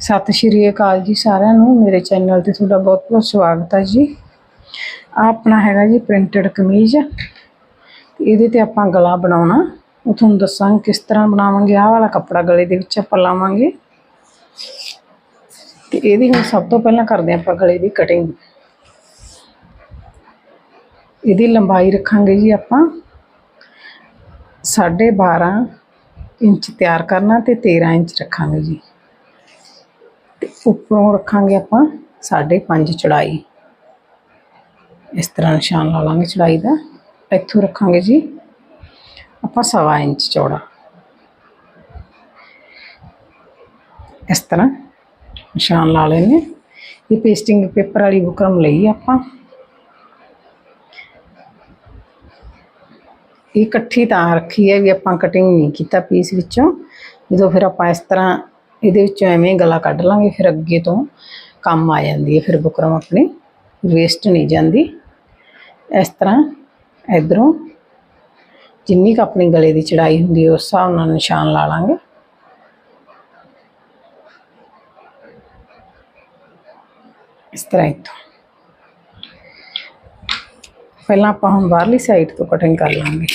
ਸਤਿ ਸ਼੍ਰੀ ਅਕਾਲ ਜੀ ਸਾਰਿਆਂ ਨੂੰ। ਮੇਰੇ ਚੈਨਲ ਤੇ ਤੁਹਾਡਾ ਬਹੁਤ ਬਹੁਤ ਸਵਾਗਤ ਹੈ ਜੀ। ਆਹ ਆਪਣਾ ਹੈਗਾ ਜੀ ਪ੍ਰਿੰਟਡ ਕਮੀਜ਼। ਇਹਦੇ ਤੇ ਆਪਾਂ ਗਲਾ ਬਣਾਉਣਾ। ਉਹ ਤੁਹਾਨੂੰ ਦੱਸਾਂਗੇ ਕਿਸ ਤਰ੍ਹਾਂ ਬਣਾਵਾਂਗੇ। ਆਹ ਵਾਲਾ ਕੱਪੜਾ ਗਲੇ ਦੇ ਵਿੱਚ ਆਪਾਂ ਲਾਵਾਂਗੇ। ਤੇ ਇਹਦੀ ਹੁਣ ਸਭ ਤੋਂ ਪਹਿਲਾਂ ਕਰਦੇ ਆਪਾਂ ਗਲੇ ਦੀ ਕਟਿੰਗ ਇਹਦੀ ਲੰਬਾਈ ਰੱਖਾਂਗੇ ਜੀ ਆਪਾਂ। 12.5 ਇੰਚ ਤਿਆਰ ਕਰਨਾ ਤੇ 13 ਇੰਚ ਰੱਖਾਂਗੇ ਜੀ। ਉੱਪਰੋਂ ਰੱਖਾਂਗੇ ਆਪਾਂ 5.5 ਚੜਾਈ। ਇਸ ਤਰ੍ਹਾਂ ਨਿਸ਼ਾਨ ਲਾ ਲਾਂਗੇ ਚੜਾਈ ਦਾ। ਇੱਥੋਂ ਰੱਖਾਂਗੇ ਜੀ ਆਪਾਂ ਸਵਾ ਇੰਚ ਚੌੜਾ। ਇਸ ਤਰ੍ਹਾਂ ਨਿਸ਼ਾਨ ਲਾ ਲੈਣੇ ਇਹ ਪੇਸਟਿੰਗ ਪੇਪਰ ਵਾਲੀ ਬੁਕਰਮ ਲਈ ਆਪਾਂ। ਇਹ ਇਕੱਠੀ ਤਾਂ ਰੱਖੀ ਹੈ ਵੀ ਆਪਾਂ ਕਟਿੰਗ ਨਹੀਂ ਕੀਤਾ ਪੀਸ ਵਿੱਚੋਂ। ਜਦੋਂ ਫਿਰ ਆਪਾਂ ਇਸ ਤਰ੍ਹਾਂ ਇਹਦੇ ਵਿੱਚੋਂ ਐਵੇਂ ਗਲਾ ਕੱਢ ਲਾਂਗੇ, ਫਿਰ ਅੱਗੇ ਤੋਂ ਕੰਮ ਆ ਜਾਂਦੀ ਹੈ, ਫਿਰ ਬੁਕਰਮ ਆਪਣੀ ਵੇਸਟ ਨਹੀਂ ਜਾਂਦੀ। ਇਸ ਤਰ੍ਹਾਂ ਇਧਰੋਂ ਜਿੰਨੀ ਕੁ ਆਪਣੀ ਗਲੇ ਦੀ ਚੜਾਈ ਹੁੰਦੀ ਹੈ, ਉਸ ਹਿਸਾਬ ਨਾਲ ਨਿਸ਼ਾਨ ਲਾ ਲਾਂਗੇ। ਇਸ ਤਰ੍ਹਾਂ ਇੱਥੋਂ। ਪਹਿਲਾਂ ਆਪਾਂ ਹੁਣ ਬਾਹਰਲੀ ਸਾਈਡ ਤੋਂ ਕਟਿੰਗ ਕਰ ਲਾਂਗੇ।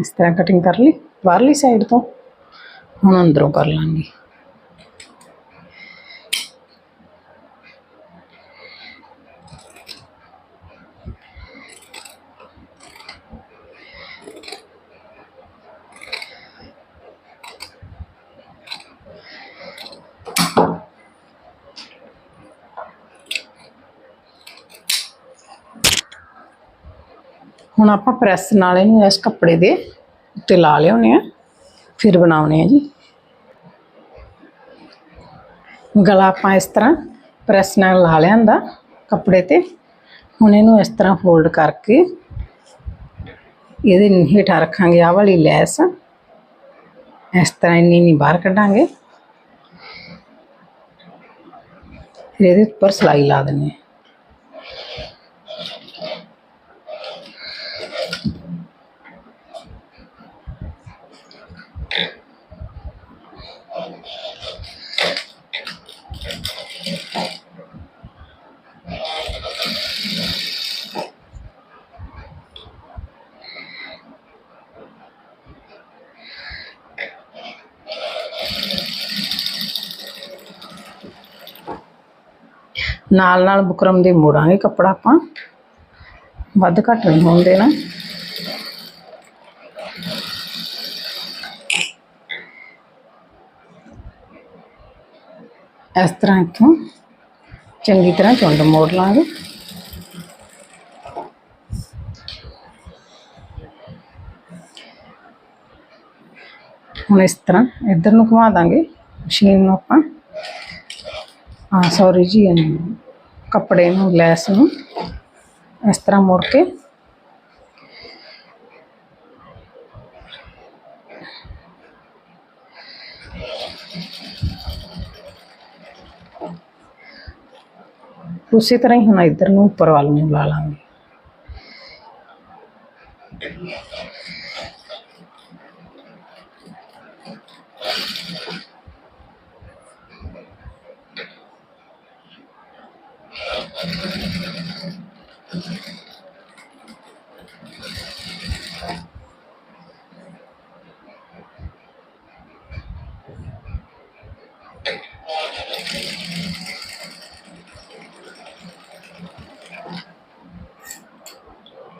ਇਸ ਤਰ੍ਹਾਂ ਕਟਿੰਗ ਕਰ ਲਈ ਬਾਹਰਲੀ ਸਾਈਡ ਤੋਂ? ਹੁਣ ਅੰਦਰੋਂ ਕਰ ਲਾਂਗੇ। ਹੁਣ ਆਪਾਂ ਪ੍ਰੈਸ ਨਾਲ ਇਹਨੂੰ ਇਸ ਕੱਪੜੇ ਦੇ ਉੱਤੇ ਲਾ ਲਿਆਉਣੇ ਆ। ਫਿਰ ਬਣਾਉਣੇ ਆ ਜੀ। ਗਲਾ ਆਪਾਂ ਇਸ ਤਰ੍ਹਾਂ ਪ੍ਰੈਸ ਨਾਲ ਲਾ ਲਿਆਂਦਾ ਕੱਪੜੇ ਤੇ। ਹੁਣ ਇਹਨੂੰ ਇਸ ਤਰ੍ਹਾਂ ਫੋਲਡ ਕਰਕੇ ਇਹਦੇ ਹੇਠਾਂ ਰੱਖਾਂਗੇ ਆਹ ਵਾਲੀ ਲੈਸ। ਇਸ ਤਰ੍ਹਾਂ ਇੰਨੀ ਨਹੀਂ ਬਾਹਰ ਕੱਢਾਂਗੇ। ਫਿਰ ਇਹਦੇ ਉੱਪਰ ਸਲਾਈ ਲਾ ਦਿੰਦੇ ਹਾਂ ਨਾਲ ਨਾਲ ਬੁਕਰਮ ਦੇ ਮੋੜਾਂਗੇ ਕੱਪੜਾ ਆਪਾਂ। ਵੱਧ ਘੱਟ ਨਹੀਂ ਹੋਣ ਦੇਣਾ। ਇਸ ਤਰ੍ਹਾਂ ਇੱਥੋਂ ਚੰਗੀ ਤਰ੍ਹਾਂ ਚੁੰਡ ਮੋੜ ਲਾਂਗੇ। ਹੁਣ ਇਸ ਤਰ੍ਹਾਂ ਇੱਧਰ ਨੂੰ ਘੁਮਾ ਦਾਂਗੇ। ਮਸ਼ੀਨ ਨੂੰ ਆਪਾਂ। ਹਾਂ ਸੌਰੀ ਜੀ, ਇਹਨੂੰ ਕੱਪੜੇ ਨੂੰ ਲੈਸ ਨੂੰ ਇਸ ਤਰ੍ਹਾਂ ਮੋੜ ਕੇ ਉਸੇ ਤਰ੍ਹਾਂ ਹੀ ਹੁਣ ਇੱਧਰ ਨੂੰ ਉੱਪਰ ਵੱਲ ਨੂੰ ਲਾ ਲਾਂਗੇ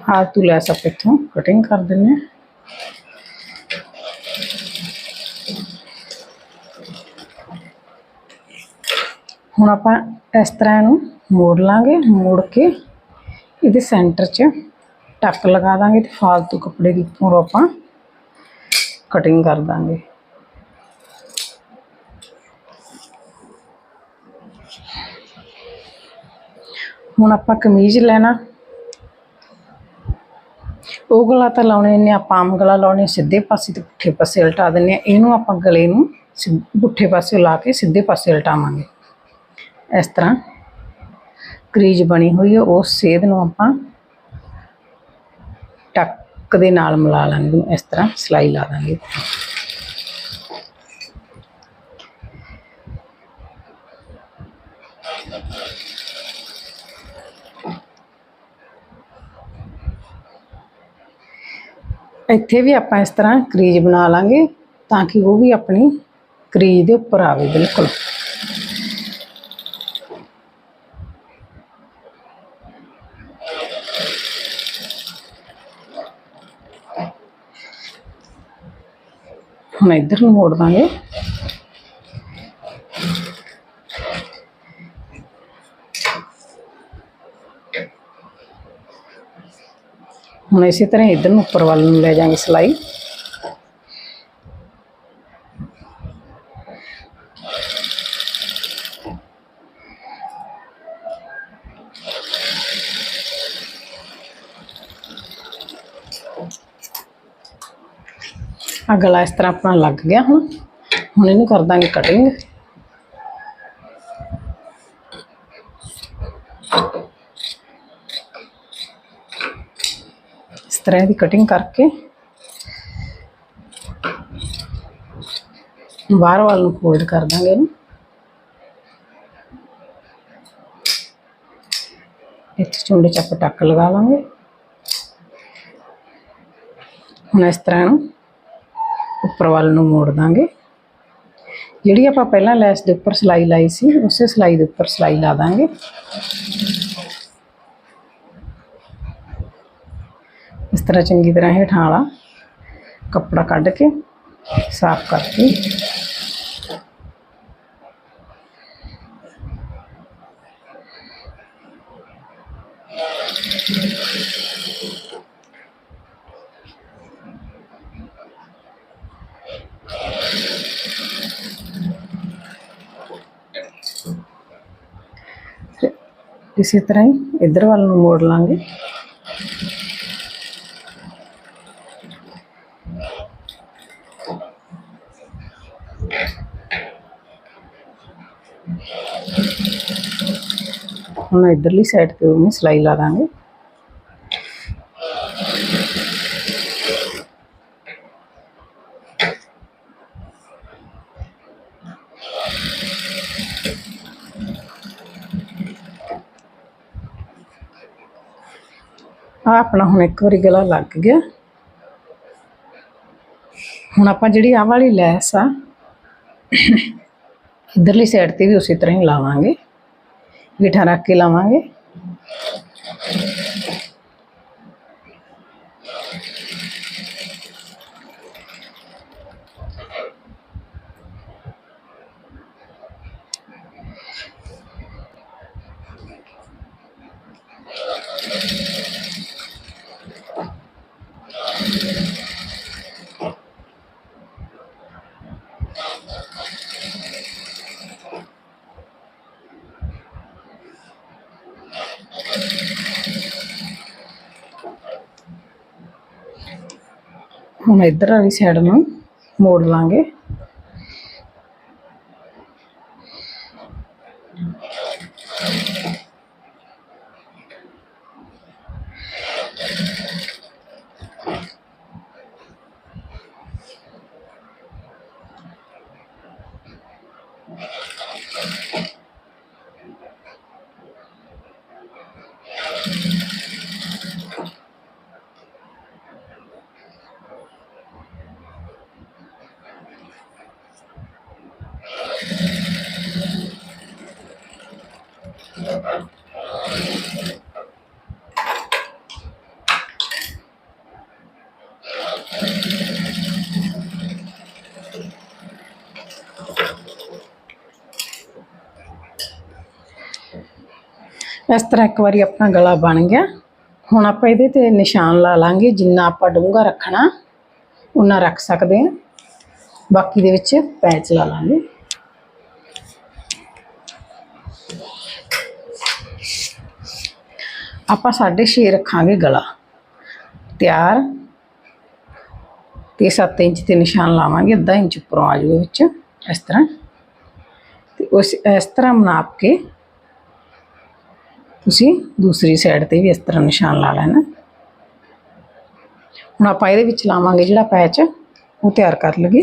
ਹਾਂ ਤੂੰ ਲੈ ਸਕ ਇੱਥੋਂ ਕਟਿੰਗ ਕਰ ਦਿੰਨੇ ਹਾਂ। ਹੁਣ ਆਪਾਂ ਇਸ ਤਰ੍ਹਾਂ ਇਹਨੂੰ ਮੋੜ ਲਾਂਗੇ ਮੋੜ ਕੇ ਇਹਦੇ ਸੈਂਟਰ 'ਚ ਟੱਕ ਲਗਾ ਦਾਂਗੇ ਤੇ ਫਾਲਤੂ ਕੱਪੜੇ ਦੀ ਉੱਪਰੋਂ ਆਪਾਂ ਕਟਿੰਗ ਕਰ ਦਾਂਗੇ। ਹੁਣ ਆਪਾਂ ਕਮੀਜ਼ ਲੈਣਾ। ਉਹ ਗਲਾ ਤਾਂ ਲਾਉਣੇ ਨੇ, ਆਪਾਂ ਆਮ ਗਲਾ ਲਾਉਣੇ, ਸਿੱਧੇ ਪਾਸੇ ਤੇ ਪੁੱਠੇ ਪਾਸੇ ਉਲਟਾ ਦਿੰਨੇ ਆ ਇਹਨੂੰ ਆਪਾਂ ਗਲੇ ਨੂੰ ਸਿ- ਪੁੱਠੇ ਪਾਸੇ ਲਾ ਕੇ ਸਿੱਧੇ ਪਾਸੇ ਉਲਟਾਵਾਂਗੇ। ਇਸ ਤਰ੍ਹਾਂ ਕਰੀਜ ਬਣੀ ਹੋਈ ਹੈ ਉਸ ਸੇਧ ਨੂੰ ਆਪਾਂ ਟੱਕ ਦੇ ਨਾਲ ਮਿਲਾ ਲਾਂਗੇ, ਇਸ ਤਰ੍ਹਾਂ ਸਲਾਈ ਲਾ ਦਾਂਗੇ। ਇੱਥੇ ਵੀ ਆਪਾਂ ਇਸ ਤਰ੍ਹਾਂ ਕਰੀਜ ਬਣਾ ਲਾਂਗੇ ਤਾਂ ਕਿ ਉਹ ਵੀ ਆਪਣੀ ਕਰੀਜ ਦੇ ਉੱਪਰ ਆਵੇ, ਬਿਲਕੁਲ। ਹੁਣ ਇੱਧਰ ਨੂੰ ਮੋੜ ਦਾਂਗੇ। ਹੁਣ ਇਸੇ ਤਰ੍ਹਾਂ ਇੱਧਰ ਨੂੰ ਉੱਪਰ ਵੱਲ ਨੂੰ ਲੈ ਜਾਾਂਗੇ ਸਲਾਈ। ਆ ਗਲਾ ਇਸ ਤਰ੍ਹਾਂ ਆਪਣਾ ਲੱਗ ਗਿਆ ਹੁਣ ਹੁਣ ਇਹਨੂੰ ਕਰ ਦਾਂਗੇ ਕਟਿੰਗ ਇਸ ਤਰ੍ਹਾਂ ਦੀ ਕਟਿੰਗ ਕਰਕੇ ਬਾਹਰ ਵੱਲ ਨੂੰ ਫੋਲਡ ਕਰ ਦਾਂਗੇ ਇਹਨੂੰ ਇੱਥੇ ਚੁੰਡੇ ਚ ਆਪਾਂ ਟੱਕ ਲਗਾ ਲਾਂਗੇ ਹੁਣ ਇਸ ਤਰ੍ਹਾਂ ਇਹਨੂੰ ਉੱਪਰ ਵੱਲ ਨੂੰ ਮੋੜ ਦਾਂਗੇ ਜਿਹੜੀ ਆਪਾਂ ਪਹਿਲਾਂ ਲੈਸ ਦੇ ਉੱਪਰ ਸਲਾਈ ਲਾਈ ਸੀ ਉਸੇ ਸਲਾਈ ਦੇ ਉੱਪਰ ਸਲਾਈ ਲਾ ਦਾਂਗੇ ਇਸ ਤਰ੍ਹਾਂ ਚੰਗੀ ਤਰ੍ਹਾਂ ਹੇਠਾਂ ਵਾਲਾ ਕੱਪੜਾ ਕੱਢ ਕੇ ਸਾਫ਼ ਕਰਕੇ इसी तरह ही इधर वाल मोड़ लाँगे। इधरली साइड पे सिलाई ला देंगे। ਆਪਣਾ ਹੁਣ ਇੱਕ ਵਾਰੀ ਗਲਾ ਲੱਗ ਗਿਆ ਹੁਣ ਆਪਾਂ ਜਿਹੜੀ ਆਹ ਵਾਲੀ ਲੈਸ ਆ ਇਧਰਲੀ ਸਾਈਡ ਤੇ ਵੀ ਉਸੇ ਤਰ੍ਹਾਂ ਹੀ ਲਾਵਾਂਗੇ ਗਿੱਠਾ ਰੱਖ ਕੇ ਲਾਵਾਂਗੇ ਹੁਣ ਇਧਰ ਵਾਲੀ ਸਾਈਡ ਨੂੰ ਮੋੜ ਲਾਂਗੇ। ਇਸ ਤਰ੍ਹਾਂ ਇੱਕ ਵਾਰੀ ਆਪਣਾ ਗਲਾ ਬਣ ਗਿਆ। ਹੁਣ ਆਪਾਂ ਇਹਦੇ ਤੇ ਨਿਸ਼ਾਨ ਲਾ ਲਾਂਗੇ, ਜਿੰਨਾ ਆਪਾਂ ਡੂੰਘਾ ਰੱਖਣਾ ਉਨਾ ਰੱਖ ਸਕਦੇ ਹਾਂ। ਬਾਕੀ ਦੇ ਵਿੱਚ ਪੈਚ ਲਾ ਲਾਂਗੇ। ਆਪਾਂ 6.5 ਰੱਖਾਂਗੇ ਗਲਾ। ਤਿਆਰ। ਤੇ 7 ਇੰਚ ਤੇ ਨਿਸ਼ਾਨ ਲਾਵਾਂਗੇ, ਅੱਧਾ ਇੰਚ ਉੱਪਰੋਂ ਆ ਜਾਊਗਾ ਵਿੱਚ, ਇਸ ਤਰ੍ਹਾਂ। ਤੇ ਉਸ, ਇਸ ਤਰ੍ਹਾਂ ਨਾਪ ਕੇ ਤੁਸੀਂ ਦੂਸਰੀ ਸਾਈਡ ਤੇ ਵੀ ਇਸ ਤਰ੍ਹਾਂ ਨਿਸ਼ਾਨ ਲਾ ਲੈਣਾ। ਹੁਣ ਆਪਾਂ ਇਹਦੇ ਵਿੱਚ ਲਾਵਾਂਗੇ ਜਿਹੜਾ ਪੈਚ ਉਹ ਤਿਆਰ ਕਰ ਲਈਏ।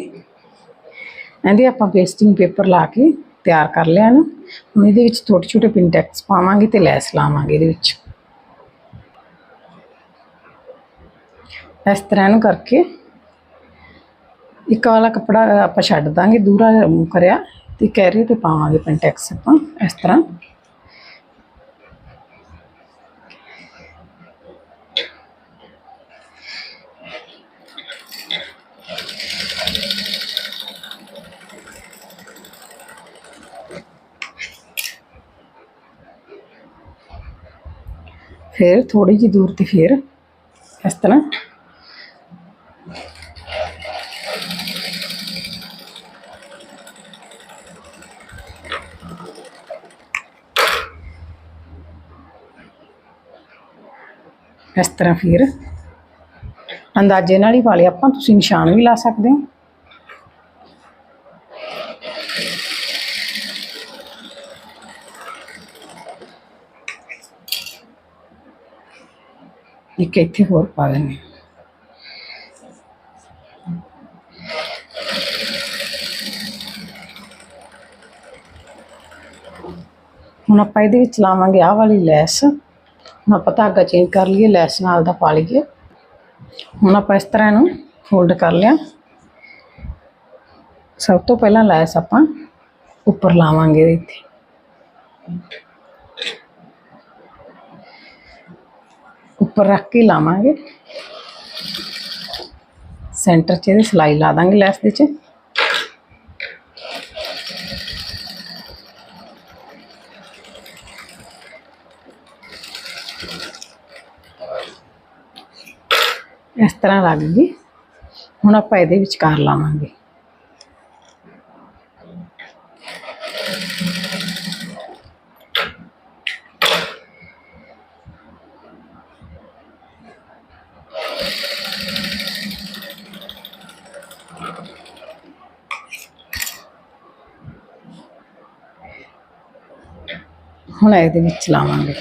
ਇਹਦੇ ਆਪਾਂ ਪੇਸਟਿੰਗ ਪੇਪਰ ਲਾ ਕੇ ਤਿਆਰ ਕਰ ਲਿਆ ਨਾ ਹੁਣ ਇਹਦੇ ਵਿੱਚ ਛੋਟੇ ਛੋਟੇ ਪਿੰਟੈਕਸ ਪਾਵਾਂਗੇ ਤੇ ਲੈਸ ਲਾਵਾਂਗੇ ਇਹਦੇ ਵਿੱਚ। ਇਸ ਤਰ੍ਹਾਂ ਨੂੰ ਕਰਕੇ ਇੱਕ ਵਾਲਾ ਕੱਪੜਾ ਆਪਾਂ ਛੱਡ ਦਾਂਗੇ ਦੂਰਾ ਕਰਿਆ ਤੇ ਕੈਰੀ ਤੇ ਪਾਵਾਂਗੇ ਪਿੰਟੈਕਸ ਆਪਾਂ ਇਸ ਤਰ੍ਹਾਂ। ਫਿਰ ਥੋੜੀ ਜਿਹੀ ਦੂਰ ਤੇ ਫਿਰ ਇਸ ਤਰ੍ਹਾਂ। ਇਸ ਤਰ੍ਹਾਂ ਫਿਰ। ਅੰਦਾਜ਼ੇ ਨਾਲ ਹੀ ਪਾ ਲਿਆ ਆਪਾਂ, ਤੁਸੀਂ ਨਿਸ਼ਾਨ ਵੀ ਲਾ ਸਕਦੇ ਹੋ। ਇੱਕ ਇੱਥੇ ਹੋਰ ਪਾ ਦਿੰਦੇ ਹੁਣ ਆਪਾਂ ਇਹਦੇ ਵਿੱਚ ਲਾਵਾਂਗੇ ਆਹ ਵਾਲੀ ਲੈਸ। ਹੁਣ ਆਪਾਂ ਧਾਗਾ ਚੇਂਜ ਕਰ ਲਈਏ, ਲੈਸ ਨਾਲ ਦਾ ਪਾ ਲਈਏ। ਹੁਣ ਆਪਾਂ ਇਸ ਤਰ੍ਹਾਂ ਇਹਨੂੰ ਫੋਲਡ ਕਰ ਲਿਆ। ਸਭ ਤੋਂ ਪਹਿਲਾਂ ਲੈਸ ਆਪਾਂ ਉੱਪਰ ਲਾਵਾਂਗੇ ਇਹਦੇ ਉੱਪਰ ਰੱਖ ਕੇ ਲਾਵਾਂਗੇ। ਸੈਂਟਰ 'ਚ ਇਹਦੀ ਸਲਾਈ ਲਾ ਦਾਂਗੇ ਲੈਸ ਦੇ 'ਚ। ਇਸ ਤਰ੍ਹਾਂ ਲੱਗ ਗਈ। ਹੁਣ ਆਪਾਂ ਇਹਦੇ ਵਿਚਕਾਰ ਲਾਵਾਂਗੇ। ਹੁਣ ਇਹਦੇ ਵਿੱਚ ਲਾਵਾਂਗੇ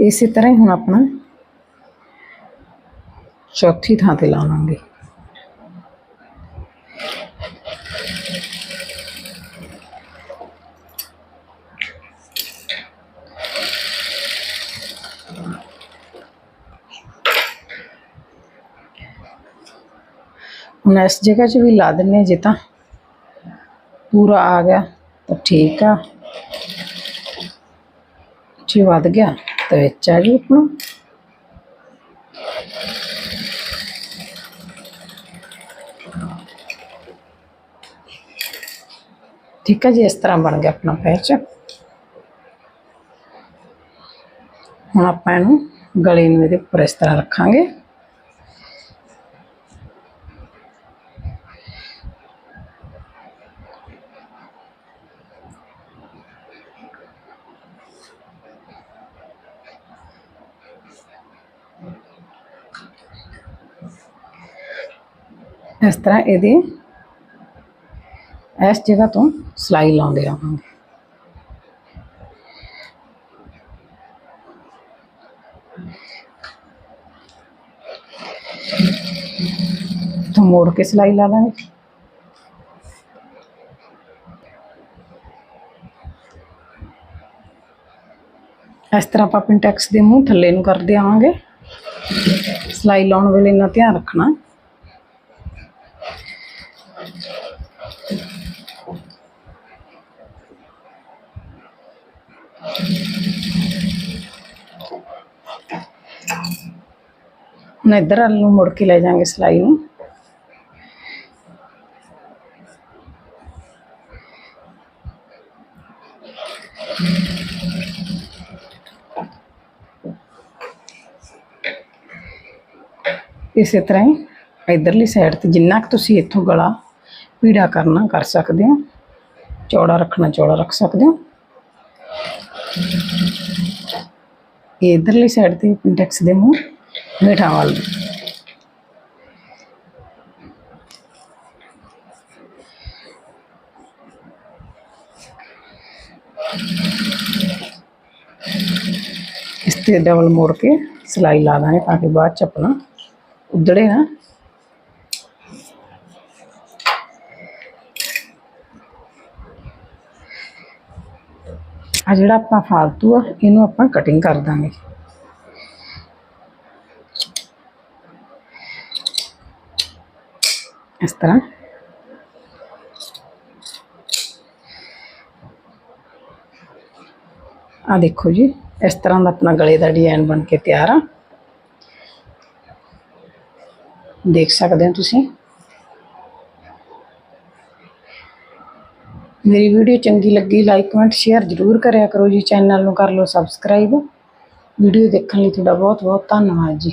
ਇਸੇ ਤਰ੍ਹਾਂ ਹੀ ਹੁਣ ਆਪਣਾ ਚੌਥੀ ਥਾਂ ਤੇ ਲਾਵਾਂਗੇ ਹੁਣ ਇਸ ਜਗ੍ਹਾ 'ਚ ਵੀ ਲਾ ਦਿੰਨੇ ਜੇ ਤਾਂ ਪੂਰਾ ਆ ਗਿਆ ਤਾਂ ਠੀਕ ਆ ਜੇ ਵੱਧ ਗਿਆ ਤਾਂ ਵਿੱਚ ਆ ਜੂ ਆਪਣਾ ਠੀਕ ਹੈ ਜੀ ਇਸ ਤਰ੍ਹਾਂ ਬਣ ਗਿਆ ਆਪਣਾ ਪੈਚ ਹੁਣ ਆਪਾਂ ਇਹਨੂੰ ਗਲੇ ਨੂੰ ਇਹਦੇ ਇਸ ਤਰ੍ਹਾਂ ਇਹਦੇ ਇਸ ਜਗ੍ਹਾ ਤੋਂ ਸਲਾਈ ਲਾਉਂਦੇ ਰਹਾਂਗੇ ਤੋਂ ਮੋੜ ਕੇ ਸਲਾਈ ਲਾ ਦਾਂਗੇ ਇਸ ਤਰ੍ਹਾਂ ਆਪਾਂ ਪਿੰਟੈਕਸ ਦੇ ਮੂੰਹ ਥੱਲੇ ਨੂੰ ਕਰਦੇ ਆਵਾਂਗੇ। ਸਲਾਈ ਲਾਉਣ ਵੇਲੇ ਇੰਨਾ ਧਿਆਨ ਰੱਖਣਾ। ਹੁਣ ਇੱਧਰ ਵੱਲ ਨੂੰ ਮੁੜ ਕੇ ਲੈ ਜਾਾਂਗੇ ਸਲਾਈ ਨੂੰ ਇਸੇ ਤਰ੍ਹਾਂ ਹੀ ਇਧਰਲੀ ਸਾਈਡ ਤੇ ਜਿੰਨਾ ਕੁ ਤੁਸੀਂ ਇੱਥੋਂ ਗਲਾ ਪੀੜਾ ਕਰਨਾ ਕਰ ਸਕਦੇ ਹੋ ਚੌੜਾ ਰੱਖਣਾ ਚੌੜਾ ਰੱਖ ਸਕਦੇ ਹੋ ਇਹ ਇਧਰਲੀ ਸਾਈਡ ਤੇ ਪਿੰਟੈਕਸ ਦੇ ਮੂੰਹ मीठा वाल इस तरह डबल मोड़ के सिलाई ला देंगे ताकि बाद चपना अपना उधड़े ना आज जोड़ा अपना फालतू है, इनू कटिंग कर देंगे। ਕਰ ਦਾਂਗੇ ਇਸ ਤਰ੍ਹਾਂ ਆ ਦੇਖੋ ਜੀ ਇਸ ਤਰ੍ਹਾਂ ਦਾ ਆਪਣਾ ਗਲੇ ਦਾ ਡਿਜ਼ਾਈਨ ਬਣ ਕੇ ਤਿਆਰ ਆ ਦੇਖ ਸਕਦੇ ਹੋ ਤੁਸੀਂ ਮੇਰੀ ਵੀਡੀਓ ਚੰਗੀ ਲੱਗੀ ਲਾਈਕ ਕਮੈਂਟ ਸ਼ੇਅਰ ਜ਼ਰੂਰ ਕਰਿਆ ਕਰੋ ਜੀ ਚੈਨਲ ਨੂੰ ਕਰ ਲਓ ਸਬਸਕ੍ਰਾਈਬ ਵੀਡੀਓ ਦੇਖਣ ਲਈ ਤੁਹਾਡਾ ਬਹੁਤ ਬਹੁਤ ਧੰਨਵਾਦ ਜੀ